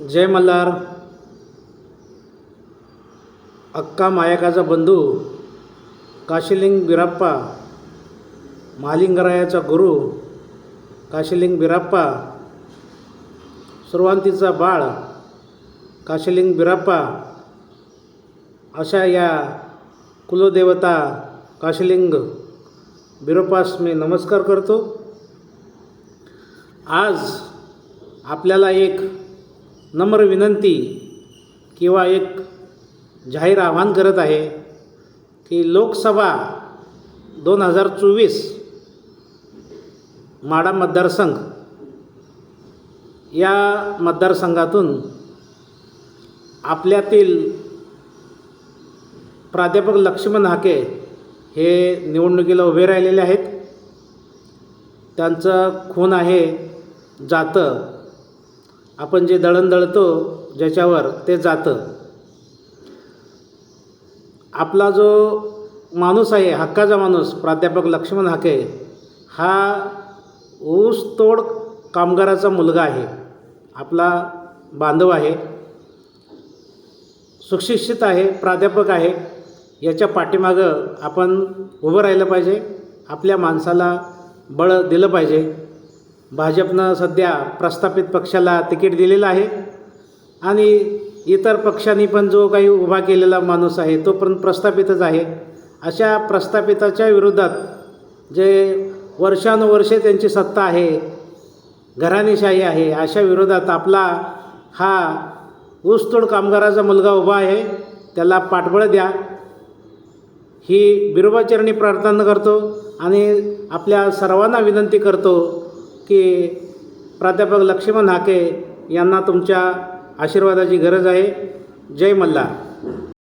जय मल्हार. अक्का मायकाचा बंधू काशीलिंग बिराप्पा महालिंगरायाचा गुरु काशीलिंग बिराप्पा सुरवांतीचा बाळ काशीलिंग बिराप्पा अशा या कुलदेवता काशिलिंग बिरोपास मी नमस्कार करतो. आज आपल्याला एक नम्र विनंती किंवा एक जाहीर आव्हान करत आहे की लोकसभा दोन हजार चोवीस माडा मतदारसंघ या मतदारसंघातून आपल्यातील प्राध्यापक लक्ष्मण हाके हे निवडणुकीला उभे राहिलेले आहेत. त्यांचं खून आहे जातं. आपण जे दळण दळतो ज्याच्यावर ते जातं. आपला जो माणूस आहे हक्काचा माणूस प्राध्यापक लक्ष्मण हाके हा ऊसतोड कामगाराचा मुलगा आहे. आपला बांधव आहे. सुशिक्षित आहे प्राध्यापक आहे. याच्या पाठीमागं आपण उभं राहिलं पाहिजे. आपल्या माणसाला बळ दिलं पाहिजे. भाजपनं सध्या प्रस्थापित पक्षाला तिकीट दिलेलं आहे. आणि इतर पक्षांनी पण जो काही उभा केलेला माणूस आहे तो पण प्रस्थापितच आहे. अशा प्रस्थापिताच्या विरोधात जे वर्षानुवर्षे त्यांची सत्ता आहे घराणेशाही आहे अशा विरोधात आपला हा ऊसतोड कामगाराचा मुलगा उभा आहे त्याला पाठबळ द्या. ही बिरोबाचरणी प्रार्थना करतो आणि आपल्या सर्वांना विनंती करतो की प्राध्यापक लक्ष्मण हाके यांना तुमच्या आशीर्वादाची गरज आहे. जय मल्हार.